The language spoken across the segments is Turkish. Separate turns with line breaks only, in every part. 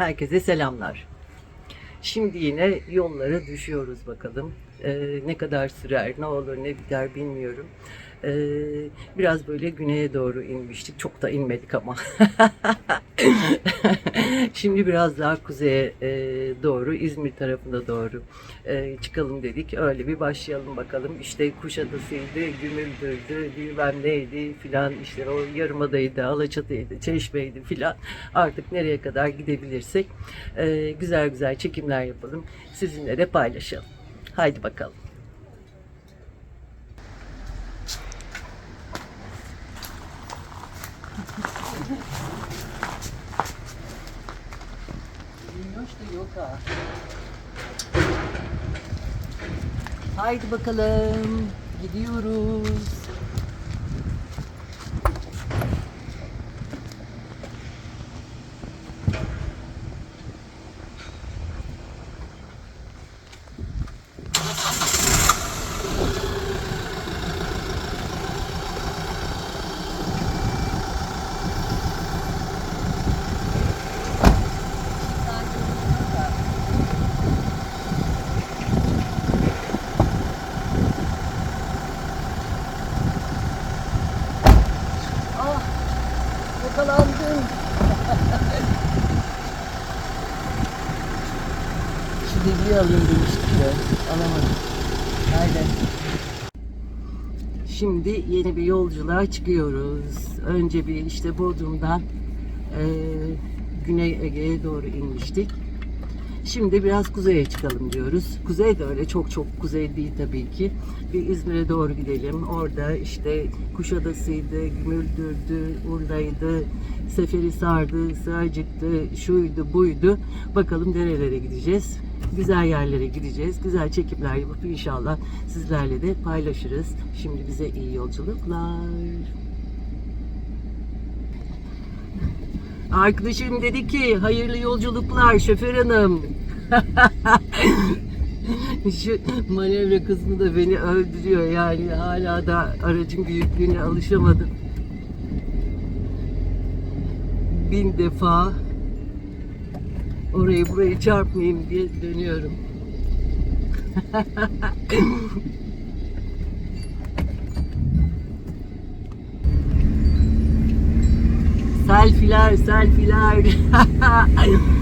Herkese selamlar. Şimdi yine yollara düşüyoruz bakalım. Ee, ne kadar sürer, ne olur, ne biter bilmiyorum. Ee, biraz böyle güneye doğru inmiştik. Çok da inmedik ama. Şimdi biraz daha kuzeye e, doğru, İzmir tarafına doğru e, çıkalım dedik. Öyle bir başlayalım bakalım. İşte Kuşadası'ydı, Gümüldür'dü, bilmem neydi filan. işte o Yarımada'ydı, Alaçatı'ydı, Çeşme'ydi filan. Artık nereye kadar gidebilirsek e, güzel güzel çekimler yapalım. Sizinle de paylaşalım. Haydi bakalım. Haydi bakalım. Gidiyoruz. Şimdi yeni bir yolculuğa çıkıyoruz. Önce bir işte Bodrum'dan eee Güney Ege'ye doğru inmiştik. Şimdi biraz kuzeye çıkalım diyoruz. Kuzey de öyle çok çok kuzey değil tabii ki. Bir İzmir'e doğru gidelim. Orada işte Kuşadası'ydı, Gümüldür'dü, Urla'ydı, Seferihisar'dı, Sığacık'tı, şuydu buydu. Bakalım nerelere gideceğiz. Güzel yerlere gideceğiz. Güzel çekimler yapıp inşallah sizlerle de paylaşırız. Şimdi bize iyi yolculuklar. Arkadaşım dedi ki hayırlı yolculuklar şoför hanım. Şu manevra kısmı da beni öldürüyor yani hala da aracın büyüklüğüne alışamadım. Bin defa orayı burayı çarpmayayım diye dönüyorum. Selfiler, selfiler.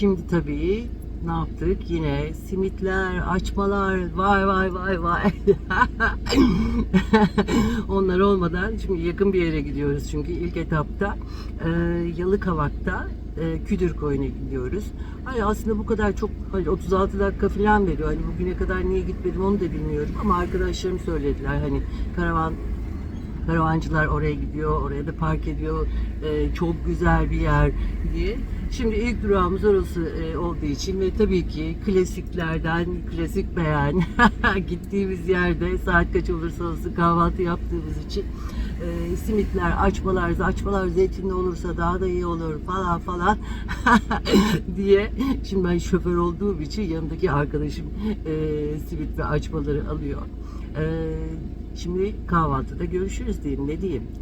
Şimdi tabii ne yaptık? Yine simitler, açmalar, vay vay vay vay. Onlar olmadan şimdi yakın bir yere gidiyoruz çünkü ilk etapta e, Yalıkavak'ta e, Küdür Koyu'na gidiyoruz. Hani aslında bu kadar çok hani 36 dakika falan veriyor. Hani bugüne kadar niye gitmedim onu da bilmiyorum ama arkadaşlarım söylediler hani karavan Karavancılar oraya gidiyor, oraya da park ediyor. Ee, çok güzel bir yer diye. Şimdi ilk durağımız orası e, olduğu için ve tabii ki klasiklerden klasik beğen gittiğimiz yerde saat kaç olursa olsun kahvaltı yaptığımız için e, simitler, açmalar, açmalar zeytinli olursa daha da iyi olur falan falan diye. Şimdi ben şoför olduğum için yanımdaki arkadaşım e, simit ve açmaları alıyor. E, Şimdi kahvaltıda görüşürüz diyeyim. Ne diyeyim?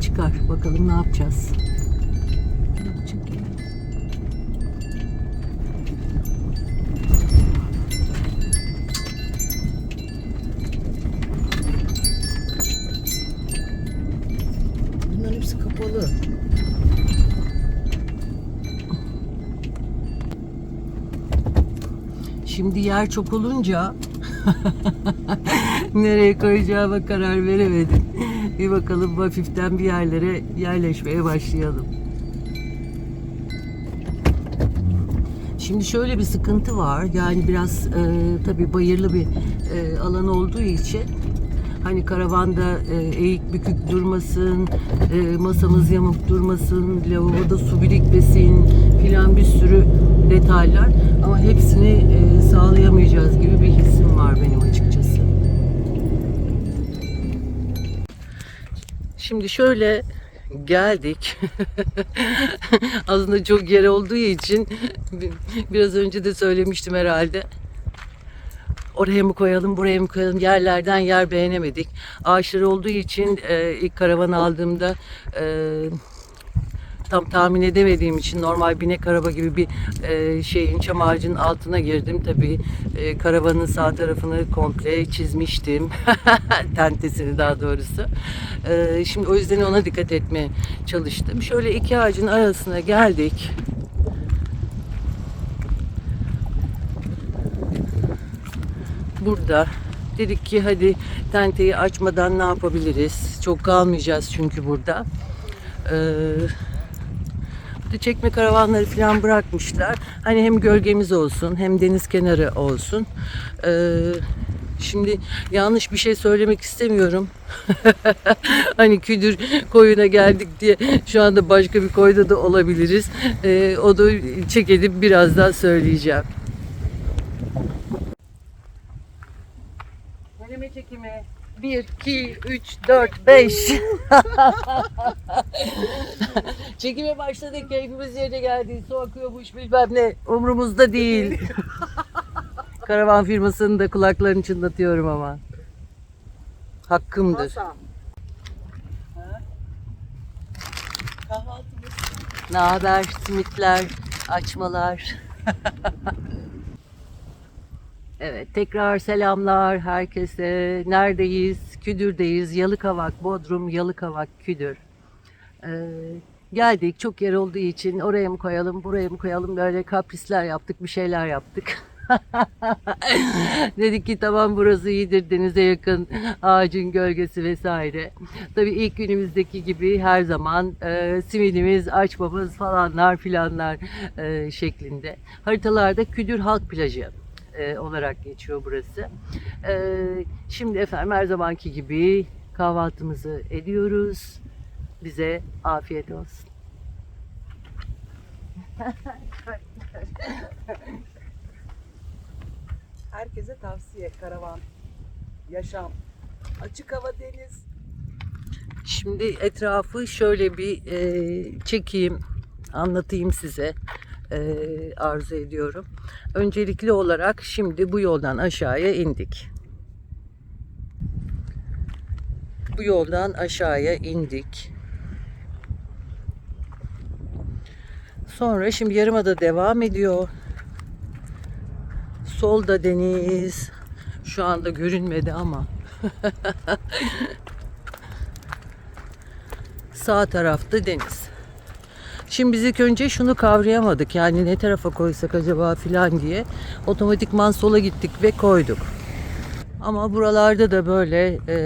Çıkar. Bakalım ne yapacağız. Bunların hepsi kapalı. Şimdi yer çok olunca nereye koyacağıma karar veremedim. Bir bakalım hafiften bir yerlere yerleşmeye başlayalım. Şimdi şöyle bir sıkıntı var. Yani biraz e, tabii bayırlı bir e, alan olduğu için hani karavanda e, eğik bükük durmasın, e, masamız yamuk durmasın, lavaboda su birikmesin filan bir sürü detaylar. Ama hepsini e, sağlayamayacağız gibi bir hissim var benim açıkçası. Şimdi şöyle geldik. Aslında çok yer olduğu için biraz önce de söylemiştim herhalde. Oraya mı koyalım, buraya mı koyalım? Yerlerden yer beğenemedik. Ağaçlar olduğu için e, ilk karavan aldığımda e, tam tahmin edemediğim için normal binek araba gibi bir e, şeyin çam ağacının altına girdim. Tabii e, karavanın sağ tarafını komple çizmiştim. Tentesini daha doğrusu. E, şimdi o yüzden ona dikkat etmeye çalıştım. Şöyle iki ağacın arasına geldik. burada. Dedik ki hadi tenteyi açmadan ne yapabiliriz? Çok kalmayacağız çünkü burada. Ee, çekme karavanları falan bırakmışlar. Hani hem gölgemiz olsun hem deniz kenarı olsun. Ee, şimdi yanlış bir şey söylemek istemiyorum. hani Küdür koyuna geldik diye şu anda başka bir koyda da olabiliriz. Ee, o da çek edip birazdan söyleyeceğim. Deneme çekimi. 1, 2, 3, 4, 5. Çekime başladık. Keyfimiz yerine geldi. Su akıyormuş bilmem ne. Umrumuzda değil. Karavan firmasının da kulaklarını çınlatıyorum ama. Hakkımdır.
Masa. Kahvaltımız.
Ne haber? Simitler, açmalar. evet, tekrar selamlar herkese. Neredeyiz? Küdür'deyiz. Yalıkavak, Bodrum, Yalıkavak, Küdür. Ee, geldik. Çok yer olduğu için oraya mı koyalım, buraya mı koyalım böyle kaprisler yaptık, bir şeyler yaptık. Dedik ki tamam burası iyidir denize yakın ağacın gölgesi vesaire. Tabii ilk günümüzdeki gibi her zaman e, simidimiz, açmamız falanlar filanlar e, şeklinde. Haritalarda Küdür Halk Plajı e, olarak geçiyor burası. E, şimdi efendim her zamanki gibi kahvaltımızı ediyoruz. Bize afiyet olsun.
Herkese tavsiye karavan, yaşam, açık hava deniz.
Şimdi etrafı şöyle bir e, çekeyim, anlatayım size. E, arzu ediyorum. Öncelikli olarak şimdi bu yoldan aşağıya indik. Bu yoldan aşağıya indik. Sonra şimdi Yarımada devam ediyor. Solda deniz. Şu anda görünmedi ama. Sağ tarafta deniz. Şimdi biz ilk önce şunu kavrayamadık. Yani ne tarafa koysak acaba filan diye. Otomatikman sola gittik ve koyduk. Ama buralarda da böyle e,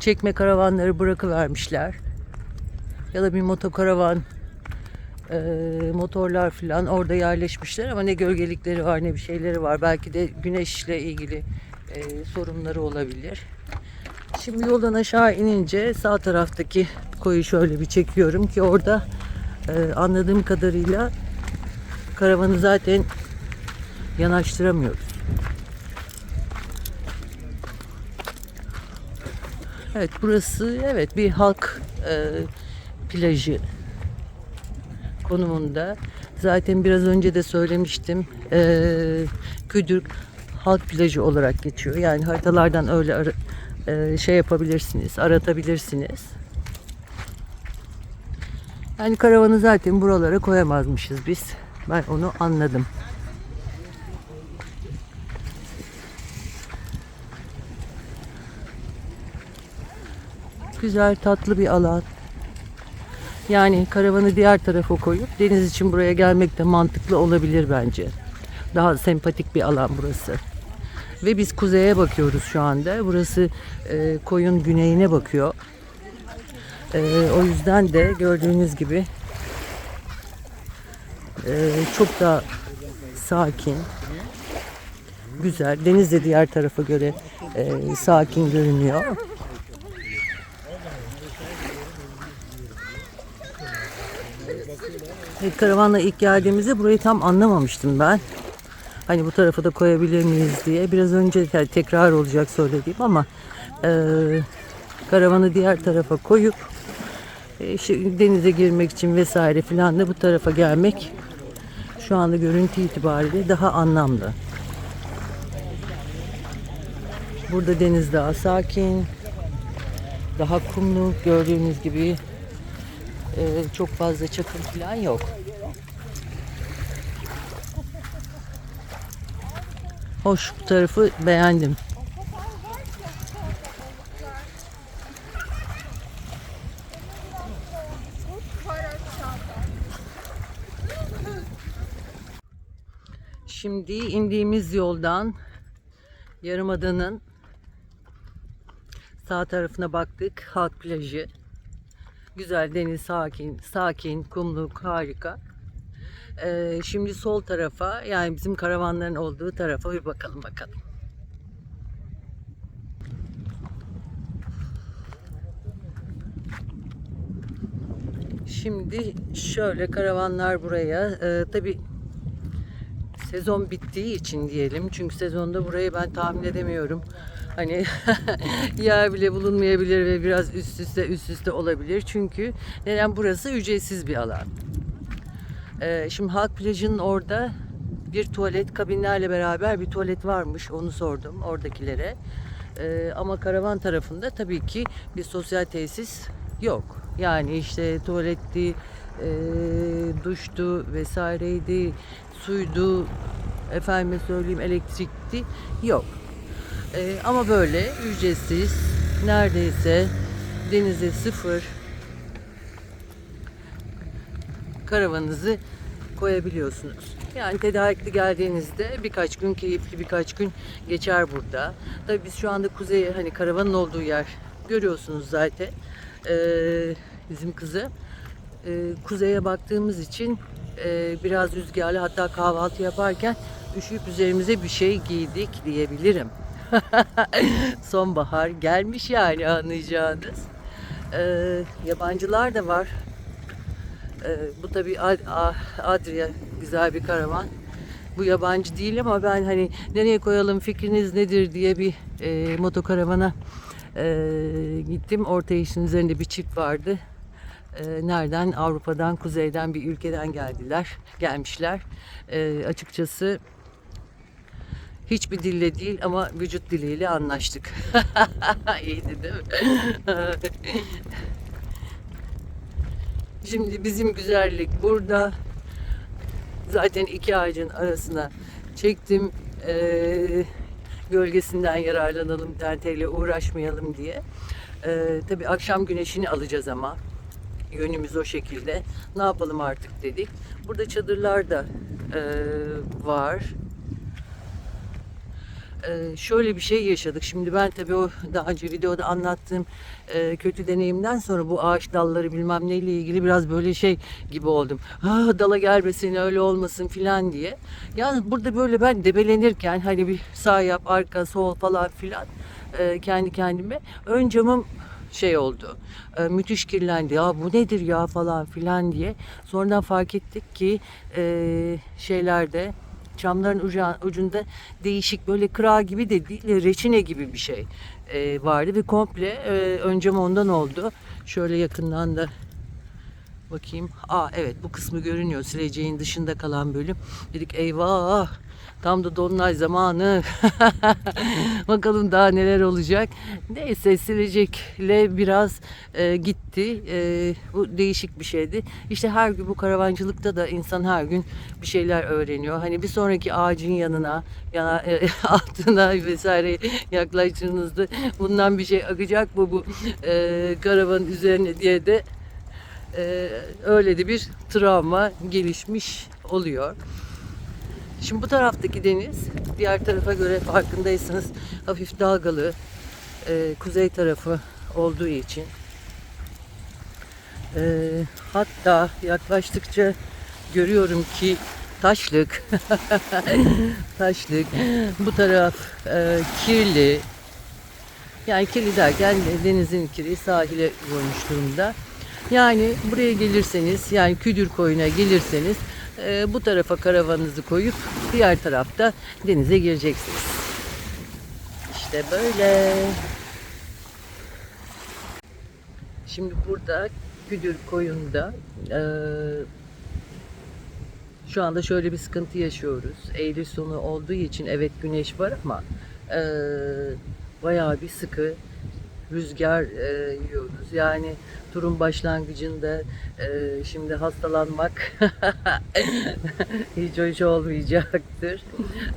çekme karavanları bırakıvermişler. Ya da bir motokaravan e, motorlar filan orada yerleşmişler ama ne gölgelikleri var ne bir şeyleri var. Belki de güneşle ilgili e, sorunları olabilir. Şimdi yoldan aşağı inince sağ taraftaki koyu şöyle bir çekiyorum ki orada e, anladığım kadarıyla karavanı zaten yanaştıramıyoruz. Evet burası evet bir halk e, plajı konumunda. Zaten biraz önce de söylemiştim. Ee, Küdürk halk plajı olarak geçiyor. Yani haritalardan öyle e, şey yapabilirsiniz, aratabilirsiniz. Yani karavanı zaten buralara koyamazmışız biz. Ben onu anladım. Güzel, tatlı bir alan. Yani karavanı diğer tarafa koyup deniz için buraya gelmek de mantıklı olabilir bence. Daha sempatik bir alan burası. Ve biz kuzeye bakıyoruz şu anda. Burası e, koyun güneyine bakıyor. E, o yüzden de gördüğünüz gibi e, çok da sakin, güzel. Deniz de diğer tarafa göre e, sakin görünüyor. Evet, karavanla ilk geldiğimizde burayı tam anlamamıştım ben. Hani bu tarafa da koyabilir miyiz diye. Biraz önce te- tekrar olacak söylediğim ama e, karavanı diğer tarafa koyup e, işte denize girmek için vesaire filan da bu tarafa gelmek şu anda görüntü itibariyle daha anlamlı. Burada deniz daha sakin, daha kumlu gördüğünüz gibi e, çok fazla çakıl falan yok. Hoş bu tarafı beğendim. Şimdi indiğimiz yoldan Yarımada'nın sağ tarafına baktık. Halk plajı. Güzel deniz sakin, sakin, kumluk harika. Ee, şimdi sol tarafa yani bizim karavanların olduğu tarafa bir bakalım bakalım. Şimdi şöyle karavanlar buraya. Ee, tabii sezon bittiği için diyelim. Çünkü sezonda burayı ben tahmin edemiyorum. Hani yer bile bulunmayabilir ve biraz üst üste üst üste olabilir. Çünkü neden burası ücretsiz bir alan. Ee, şimdi halk plajının orada bir tuvalet kabinlerle beraber bir tuvalet varmış. Onu sordum oradakilere. Ee, ama karavan tarafında tabii ki bir sosyal tesis yok. Yani işte tuvaletti, e, duştu vesaireydi, suydu, efendime söyleyeyim elektrikti yok. Ee, ama böyle ücretsiz neredeyse denize sıfır karavanınızı koyabiliyorsunuz. Yani tedarikli geldiğinizde birkaç gün keyifli birkaç gün geçer burada. Tabii biz şu anda kuzeye hani karavanın olduğu yer görüyorsunuz zaten. Ee, bizim kızı. Ee, kuzeye baktığımız için e, biraz rüzgarlı hatta kahvaltı yaparken üşüyüp üzerimize bir şey giydik diyebilirim. Sonbahar gelmiş yani anlayacağınız. Ee, yabancılar da var. Ee, bu tabii Adria güzel bir karavan. Bu yabancı değil ama ben hani nereye koyalım fikriniz nedir diye bir e, motokaravana e, gittim. Orta işin üzerinde bir çift vardı. E, nereden? Avrupa'dan, kuzeyden bir ülkeden geldiler, gelmişler. E, açıkçası hiçbir dille değil ama vücut diliyle anlaştık. İyiydi değil mi? Şimdi bizim güzellik burada. Zaten iki ağacın arasına çektim. Ee, gölgesinden yararlanalım, tenteyle uğraşmayalım diye. Ee, tabii akşam güneşini alacağız ama. Yönümüz o şekilde. Ne yapalım artık dedik. Burada çadırlar da e, var. Ee, şöyle bir şey yaşadık. Şimdi ben tabii o daha önce videoda anlattığım e, kötü deneyimden sonra bu ağaç dalları bilmem neyle ilgili biraz böyle şey gibi oldum. Ah, dala gelmesin öyle olmasın filan diye. Yani burada böyle ben debelenirken hani bir sağ yap arka sol falan filan e, kendi kendime ön camım şey oldu. e, müthiş kirlendi. Ya bu nedir ya falan filan diye. Sonradan fark ettik ki şeylerde Çamların uca- ucunda değişik böyle kıra gibi de değil reçine gibi bir şey e, vardı ve komple e, ön cam ondan oldu. Şöyle yakından da Bakayım. Aa evet bu kısmı görünüyor. Sileceğin dışında kalan bölüm. Dedik eyvah. Tam da dolunay zamanı. Bakalım daha neler olacak. Neyse silecekle biraz e, gitti. E, bu değişik bir şeydi. İşte her gün bu karavancılıkta da insan her gün bir şeyler öğreniyor. Hani bir sonraki ağacın yanına, yana, e, altına vesaire yaklaştığınızda bundan bir şey akacak mı bu e, karavanın üzerine diye de e, öyle de bir travma gelişmiş oluyor. Şimdi bu taraftaki deniz diğer tarafa göre farkındaysanız hafif dalgalı e, kuzey tarafı olduğu için. E, hatta yaklaştıkça görüyorum ki taşlık taşlık. Bu taraf e, kirli. Yani kirli derken denizin kiri sahile vurmuş durumda. Yani buraya gelirseniz yani Küdür koyuna gelirseniz e, bu tarafa karavanınızı koyup diğer tarafta denize gireceksiniz. İşte böyle. Şimdi burada Küdür koyunda e, şu anda şöyle bir sıkıntı yaşıyoruz. Eylül sonu olduğu için evet güneş var ama e, bayağı bir sıkı rüzgar e, yiyoruz. Yani turun başlangıcında e, şimdi hastalanmak hiç hoş olmayacaktır.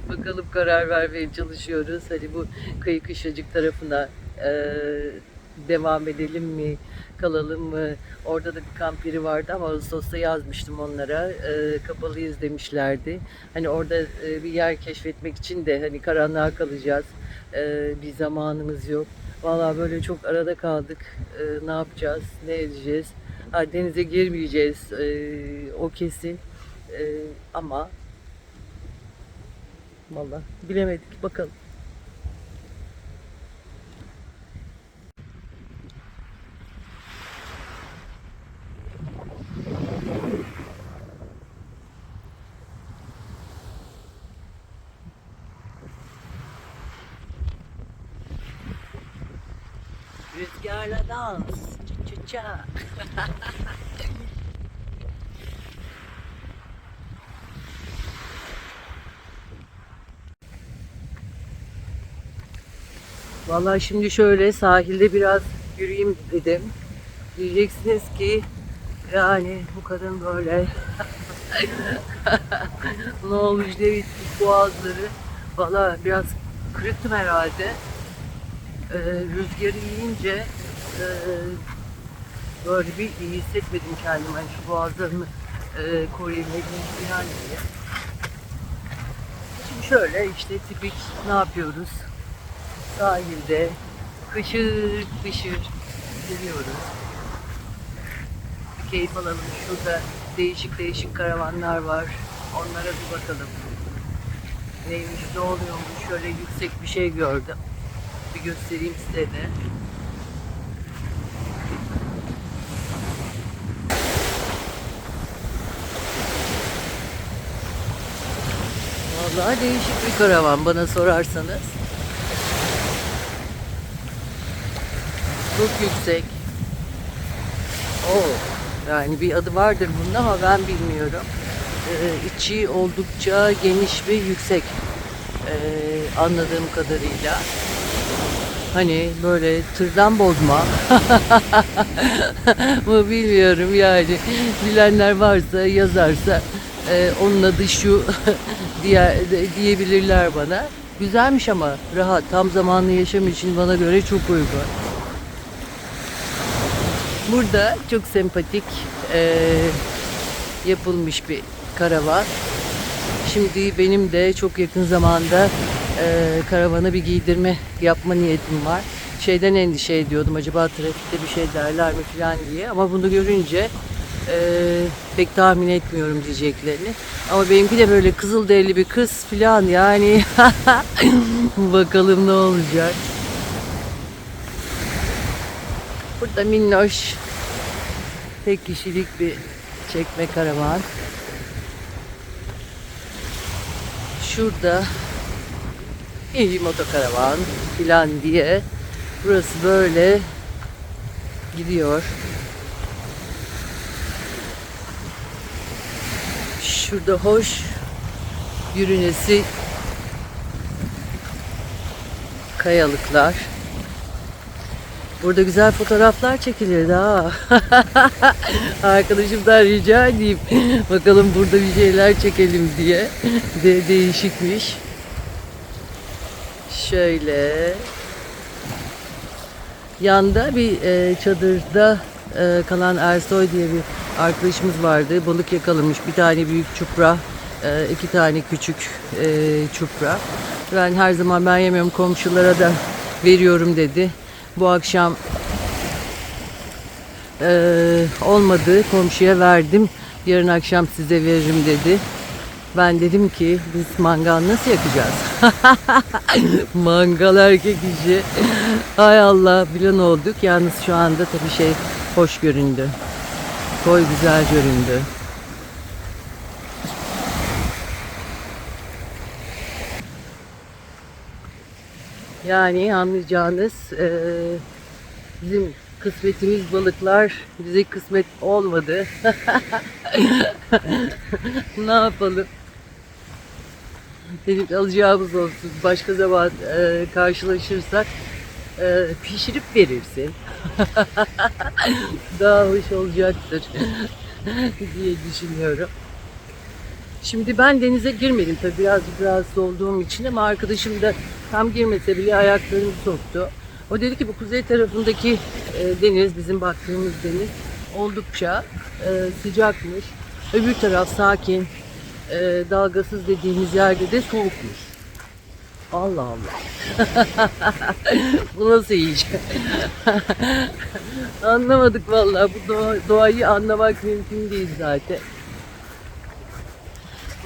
Bakalım karar vermeye çalışıyoruz. Hani bu kıyı kışlacık tarafına e, devam edelim mi? Kalalım mı? Orada da bir kamp yeri vardı ama Ağustos'ta yazmıştım onlara. E, kapalıyız demişlerdi. Hani orada e, bir yer keşfetmek için de hani karanlığa kalacağız. E, bir zamanımız yok. Vallahi böyle çok arada kaldık. E, ne yapacağız? Ne edeceğiz? Ha, denize girmeyeceğiz. E, o kesin. E, ama vallahi bilemedik. Bakalım. Dans. Çı çı ça. Vallahi şimdi şöyle sahilde biraz yürüyeyim dedim. Diyeceksiniz ki yani bu kadın böyle ne olmuş ne bitmiş boğazları. Valla biraz kırıktım herhalde e, rüzgarı yiyince e, böyle bir hissetmedim kendimi. Hani şu boğazlarımı e, koruyabilmeliyim falan diye. Şimdi şöyle işte tipik ne yapıyoruz? Sahilde kışır kışır gidiyoruz. Bir keyif alalım. Şurada değişik değişik karavanlar var. Onlara bir bakalım. Neymiş, ne oluyormuş? Şöyle yüksek bir şey gördüm bir göstereyim size de. Vallahi değişik bir karavan bana sorarsanız. Çok yüksek. Oo, yani bir adı vardır bunun ama ben bilmiyorum. Ee, içi oldukça geniş ve yüksek. Ee, anladığım kadarıyla. Hani böyle tırdan bozma. Bu bilmiyorum yani. Bilenler varsa yazarsa e, onun adı şu diye, diyebilirler bana. Güzelmiş ama rahat. Tam zamanlı yaşam için bana göre çok uygun. Burada çok sempatik e, yapılmış bir karavan. Şimdi benim de çok yakın zamanda e, karavana bir giydirme yapma niyetim var. Şeyden endişe ediyordum acaba trafikte bir şey derler mi falan diye ama bunu görünce e, pek tahmin etmiyorum diyeceklerini. Ama benimki de böyle kızıl derili bir kız falan yani bakalım ne olacak. Burada minnoş tek kişilik bir çekme karavan. Şurada iyi motokaravan filan diye burası böyle gidiyor. Şurada hoş yürünesi kayalıklar. Burada güzel fotoğraflar çekilir ha. Arkadaşımdan rica edeyim. Bakalım burada bir şeyler çekelim diye. De değişikmiş. Şöyle. Yanda bir e, çadırda e, kalan Ersoy diye bir arkadaşımız vardı. Balık yakalamış. Bir tane büyük çupra, e, iki tane küçük e, çupra. Ben her zaman ben yemiyorum komşulara da veriyorum dedi. Bu akşam e, olmadı komşuya verdim. Yarın akşam size veririm dedi. Ben dedim ki biz mangal nasıl yakacağız? mangal erkek işi. Hay Allah bilen olduk. Yalnız şu anda tabii şey hoş göründü. Koy güzel göründü. Yani anlayacağınız eee, bizim kısmetimiz balıklar bize kısmet olmadı. ne yapalım? Dedik alacağımız olsun. Başka zaman eee, karşılaşırsak eee, pişirip verirsin. Daha hoş olacaktır diye düşünüyorum. Şimdi ben denize girmedim tabii birazcık rahatsız olduğum için ama arkadaşım da tam girmese bile ayaklarını soktu. O dedi ki bu kuzey tarafındaki e, deniz, bizim baktığımız deniz oldukça e, sıcakmış. Öbür taraf sakin, e, dalgasız dediğimiz yerde de soğukmuş. Allah Allah. bu nasıl iş? Anlamadık vallahi. Bu doğa- doğayı anlamak mümkün değil zaten.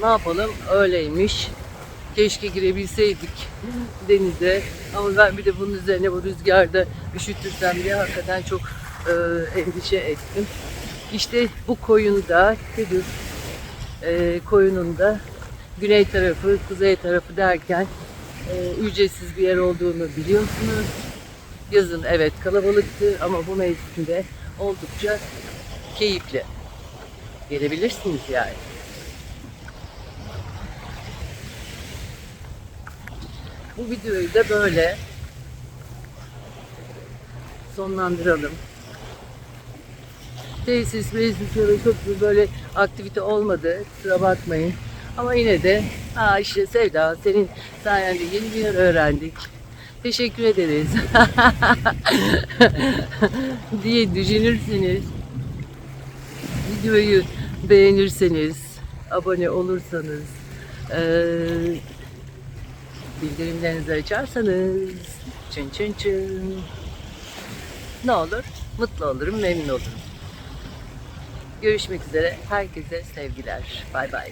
Ne yapalım? Öyleymiş. Keşke girebilseydik denize. Ama ben bir de bunun üzerine bu rüzgarda üşütürsem diye hakikaten çok e, endişe ettim. İşte bu koyunda, Kıbrıs e, koyununda güney tarafı, kuzey tarafı derken e, ücretsiz bir yer olduğunu biliyorsunuz. Yazın evet kalabalıktı ama bu mevsimde oldukça keyifli. Gelebilirsiniz yani. Bu videoyu da böyle sonlandıralım. Tesis, meclis çok böyle aktivite olmadı. Kusura bakmayın. Ama yine de ha işte Sevda senin sayende yeni bir yer öğrendik. Teşekkür ederiz. diye düşünürsünüz. Videoyu beğenirseniz, abone olursanız, eee bildirimlerinizi açarsanız çın çın çın ne olur? Mutlu olurum, memnun olurum. Görüşmek üzere. Herkese sevgiler. Bay bay.